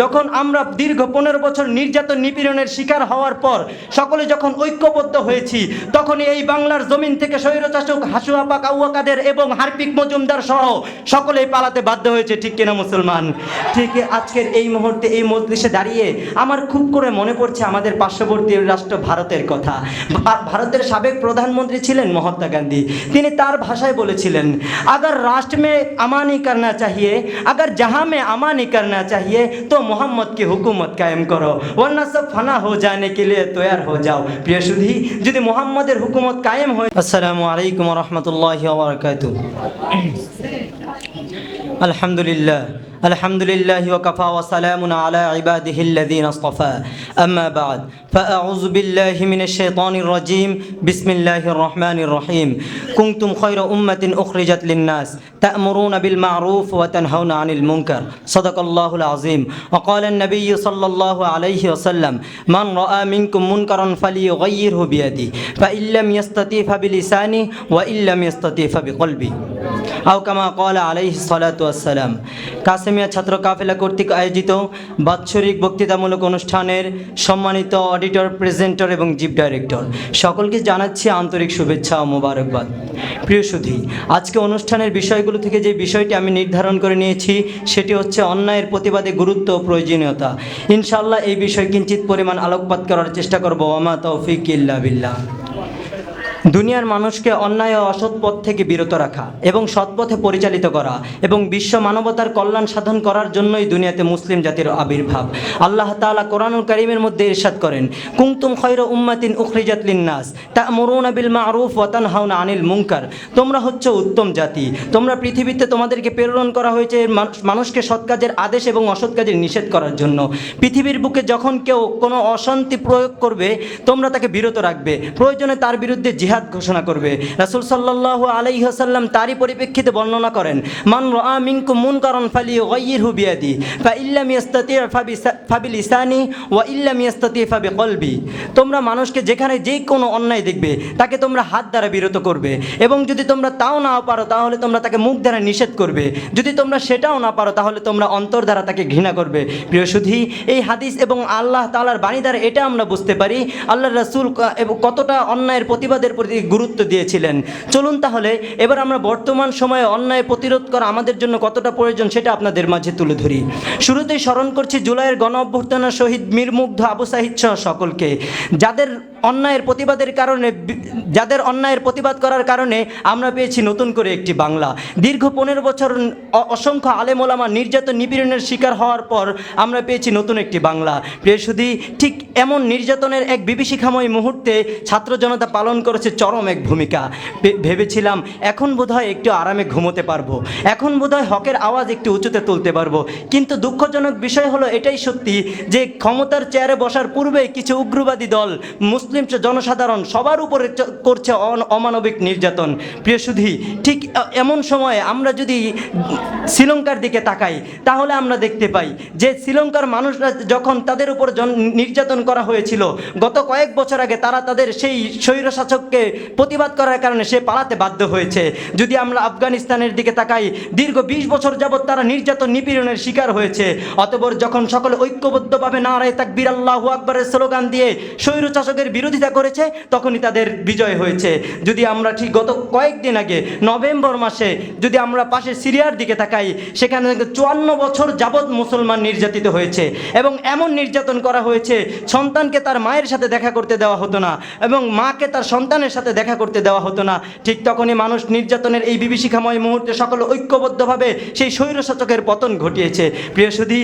যখন আমরা দীর্ঘ পনেরো বছর নির্যাতন নিপীড়নের শিকার হওয়ার পর সকলে যখন ঐক্যবদ্ধ হয়েছি তখন এই বাংলার জমিন থেকে স্বৈরচাষক হাসুয়াপা কাউয়া কাদের এবং হারপিক মজুমদার সহ সকলেই পালাতে বাধ্য হয়েছে। ঠিক কিনা মুসলমান? ঠিক আজকের এই মুহূর্তে এই মজলিসে দাঁড়িয়ে আমার খুব করে মনে পড়ছে আমাদের পার্শ্ববর্তী রাষ্ট্র ভারতের কথা। ভারতের সাবেক প্রধানমন্ত্রী ছিলেন মহাত্মা গান্ধী। তিনি তার ভাষায় বলেছিলেন, আগার রাষ্ট্র মে আমানি করনা চাহিয়ে, আগার জাহা মে আমানি করনা চাহিয়ে, তো মোহাম্মদ কি হুকুমত কায়েম করো। ওয়ান্না সব ফানা হো জানে কে লিয়ে তৈয়ার হো যাও। প্রিয় যদি মোহাম্মদের হুকুমত কায়েম হয় আসসালামু আলাইকুম রহমতুল্লাহ আবরকাত আলহামদুলিল্লাহ। الحمد لله وكفى وسلام على عباده الذين اصطفى. أما بعد فأعوذ بالله من الشيطان الرجيم. بسم الله الرحمن الرحيم. كنتم خير أمة أخرجت للناس تأمرون بالمعروف وتنهون عن المنكر. صدق الله العظيم. وقال النبي صلى الله عليه وسلم من رأى منكم منكرا فليغيره بيده فإن لم يستطيع فبلسانه وإن لم يستطيع فبقلبه আও কামা কলা আলাইহি সালাতু আসসালাম কাসেমিয়া ছাত্র কাফেলা কর্তৃক আয়োজিত বাৎসরিক বক্তৃতামূলক অনুষ্ঠানের সম্মানিত অডিটর, প্রেজেন্টর এবং জিপ ডাইরেক্টর, সকলকে জানাচ্ছি আন্তরিক শুভেচ্ছা ও মোবারকবাদ। প্রিয় সুধী, আজকে অনুষ্ঠানের বিষয়গুলো থেকে যে বিষয়টি আমি নির্ধারণ করে নিয়েছি, সেটি হচ্ছে অন্যায়ের প্রতিবাদে গুরুত্ব ও প্রয়োজনীয়তা। ইনশাল্লাহ এই বিষয় কিঞ্চিত পরিমাণ আলোকপাত করার চেষ্টা করব ওমা তৌফিক ইল্লা বিল্লাহ। দুনিয়ার মানুষকে অন্যায় ও অসৎ পথ থেকে বিরত রাখা এবং সৎপথে পরিচালিত করা এবং বিশ্ব মানবতার কল্যাণ সাধন করার জন্যই দুনিয়াতে মুসলিম জাতির আবির্ভাব। আল্লাহ তাআলা কোরআনুল করিমের মধ্যে ইরশাদ করেন কুমতুম খৈর উম্মাতিন উখরিজাত লিন্নাস, তা'মুরুনা বিল মারুফ ওয়া তানহাউনা আনিল মুনকার। তোমরা হচ্ছে উত্তম জাতি। তোমরা পৃথিবীতে তোমাদেরকে প্রেরণ করা হয়েছে মানুষকে সৎ কাজের আদেশ এবং অসৎ কাজের নিষেধ করার জন্য। পৃথিবীর বুকে যখন কেউ কোনো অশান্তি প্রয়োগ করবে, তোমরা তাকে বিরত রাখবে। প্রয়োজনে তার বিরুদ্ধে জিহাদ ঘোষণা করবে। রাসূল সাল্লাল্লাহু আলাইহি ওয়াসাল্লাম তারই পরিপ্রেক্ষিতে বর্ণনা করেন, মান রাআ মিনকুম মুনকারান ফালিয়ুগাইয়িরহু বিয়াদি ফা ইল্লাম ইয়াস্তাতি' ফাবিসা- ফাবিলিসানি ওয়া ইল্লাম ইয়াস্তাতি' ফাবিকলবি। তোমরা মানুষকে যেখানে যে কোনো অন্যায় দেখবে, তাকে তোমরা হাত দ্বারা বিরত করবে এবং যদি তোমরা তাও না পারো, তাহলে তোমরা তাকে মুখ দ্বারা নিষেধ করবে। যদি তোমরা সেটাও না পারো, তাহলে তোমরা অন্তর দ্বারা তাকে ঘৃণা করবে। প্রিয় সুধী, এই হাদিস এবং আল্লাহ তালার বাণী দ্বারা এটা আমরা বুঝতে পারি আল্লাহ রাসূল কতটা অন্যায়ের প্রতিবাদের প্রতি গুরুত্ব দিয়েছিলেন। চলুন তাহলে, এবার আমরা বর্তমান সময়ে অন্যায় প্রতিরোধ করা আমাদের জন্য কতটা প্রয়োজন সেটা আপনাদের মাঝে তুলে ধরি। শুরুতেই স্মরণ করছি জুলাইয়ের গণ অভ্যর্থনা শহীদ মীর মুগ্ধ আবু সাহিদ সহ সকলকে। যাদের অন্যায়ের প্রতিবাদের কারণে, যাদের অন্যায়ের প্রতিবাদ করার কারণে আমরা পেয়েছি নতুন করে একটি বাংলা। দীর্ঘ পনেরো বছর অসংখ্য আলেমোলামা নির্যাতন নিপীড়নের শিকার হওয়ার পর আমরা পেয়েছি নতুন একটি বাংলা। প্রিয়সুধি ঠিক এমন নির্যাতনের এক বিভীষিকাময় মুহূর্তে ছাত্র জনতা পালন করেছে চরম এক ভূমিকা। ভেবেছিলাম, এখন বোধহয় একটু আরামে ঘুমোতে পারব। এখন বোধহয় হকের আওয়াজ একটু উঁচুতে তুলতে পারব। কিন্তু দুঃখজনক বিষয় হলো এটাই সত্যি যে ক্ষমতার চেয়ারে বসার পূর্বে কিছু উগ্রবাদী দল মুসলিম জনসাধারণ সবার উপরে করছে অমানবিক নির্যাতন। প্রিয় সুধী, ঠিক এমন সময়ে আমরা যদি শ্রীলঙ্কার দিকে তাকাই, তাহলে আমরা দেখতে পাই যে শ্রীলঙ্কার মানুষরা যখন তাদের উপর নির্যাতন করা হয়েছিল, গত কয়েক বছর আগে তারা তাদের সেই স্বৈরশাসককে প্রতিবাদ করার কারণে সে পালাতে বাধ্য হয়েছে। যদি আমরা আফগানিস্তানের দিকে তাকাই, দীর্ঘ বিশ বছর যাবৎ তারা নির্যাতন নিপীড়নের শিকার হয়েছে। অতপর যখন সকলে ঐক্যবদ্ধভাবে নারায় তাকবীর আল্লাহু আকবরের স্লোগান দিয়ে স্বৈরশাসকের বিরোধিতা করেছে, তখনই তাদের বিজয় হয়েছে। যদি আমরা ঠিক গত কয়েকদিন আগে, নভেম্বর মাসে, যদি আমরা পাশে সিরিয়ার দিকে তাকাই, সেখানে চুয়ান্ন বছর যাবৎ মুসলমান নির্যাতিত হয়েছে এবং এমন নির্যাতন করা হয়েছে, সন্তানকে তার মায়ের সাথে দেখা করতে দেওয়া হতো না এবং মাকে তার সন্তানের সাথে দেখা করতে দেওয়া হতো না। ঠিক তখনই মানুষ নির্যাতনের এই বিভীষিকাময় মুহূর্তে সকলে ঐক্যবদ্ধভাবে সেই স্বৈরশাসকের পতন ঘটিয়েছে। প্রিয় সুধী,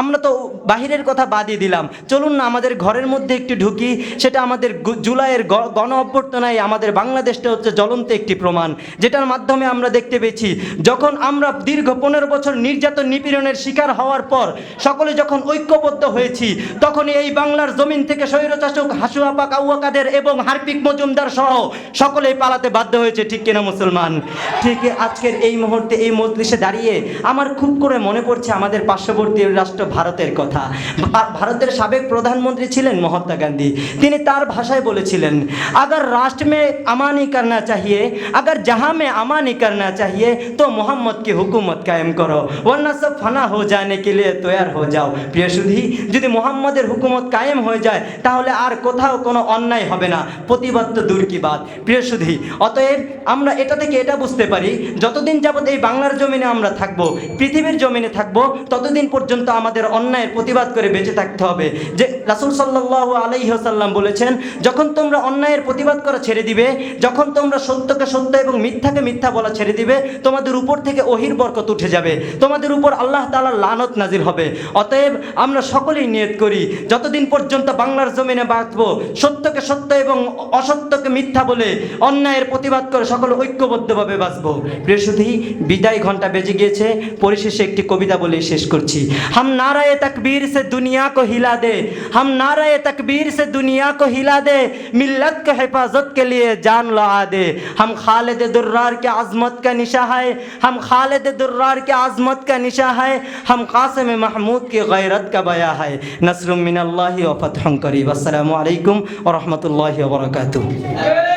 আমরা তো বাহিরের কথা বাদই দিলাম। চলুন না, আমাদের ঘরের মধ্যে একটু ঢুকি, সেটা আমাদের গু- জুলাইয়ের গণ অভ্যর্থনায় আমাদের বাংলাদেশটা হচ্ছে জ্বলন্ত একটি প্রমাণ, যেটার মাধ্যমে আমরা দেখতে পেয়েছি, যখন আমরা দীর্ঘ পনেরো বছর নির্যাতন নিপীড়নের শিকার হওয়ার পর সকলে যখন ঐক্যবদ্ধ হয়েছি, তখনই এই বাংলার জমিন থেকে স্বৈরচাষক হাসুয়াপা কাউয়া কাদের এবং হার্পিক মজুমদার সহ সকলেই পালাতে বাধ্য হয়েছে, ঠিক কিনা মুসলমান? ঠিক আজকের এই মুহূর্তে এই মজলিসে দাঁড়িয়ে আমার খুব করে মনে পড়ছে আমাদের পার্শ্ববর্তী রাষ্ট্র ভারতের কথা। ভারতের সাবেক প্রধানমন্ত্রী ছিলেন মহাত্মা গান্ধী। তিনি তার भाषाएं বলেছিলেন अगर राष्ट्र में अमानी करना चाहिए अगर जहाँ में अमानी करना चाहिए तो मोहम्मद की हुकूमत कायम करो वरना सब फना हो जाने के लिए तैयार हो जाओ প্রিয় সুধী যদি মোহাম্মদের হুকুমত কায়েম হয়ে যায় তাহলে আর কোথাও কোনো অন্যায় হবে না প্রতিবাদ তো দূর কি বাদ প্রিয় সুধী অতএব আমরা এটা থেকে এটা বুঝতে পারি যতদিন যাবত এই বাংলার জমিনে আমরা থাকবো পৃথিবীর জমিনে থাকবো ততদিন পর্যন্ত আমাদের অন্যায়ের প্রতিবাদ করে বেঁচে থাকতে হবে যে রাসুল সাল্লাহ আলাইসাল্লাম বলেছেন যখন তোমরা অন্যায়ের প্রতিবাদ করা ছেড়ে দিবে, যখন তোমরা সত্যকে সত্য এবং মিথ্যাকে মিথ্যা বলা ছেড়ে দিবে, তোমাদের উপর থেকে অহির বরকত উঠে যাবে। তোমাদের উপর আল্লাহ তালার লানত নাজির হবে। অতএব আমরা সকলেই নিয়ত করি, যতদিন পর্যন্ত বাংলার জমিনে বাঁচব, সত্যকে সত্য এবং অসত্যকে মিথ্যা বলে অন্যায়ের প্রতিবাদ করে সকলে ঐক্যবদ্ধভাবে বাঁচব। প্রিয় শুধু বিদায় ঘণ্টা বেজে গিয়েছে, পরিশেষে একটি কবিতা বলে শেষ করছি। হাম নারায়ে তাকবীর সে দুনিয়া কো হিলা দে, হাম নারায়ে তাকবীর সে দুনিয়া কো হিলা دلا دے، ملت کے حفاظت کے لیے جان لعا دے۔ ہم خالد درار کے عظمت کا نشہ ہے، ہم خالد درار کے عظمت کا نشہ ہے۔ ہم قاسم محمود کی غیرت کا بیاں ہے۔ نصر من اللہ و فتح قریب السلام علیکم ورحمت اللہ وبرکاتہ۔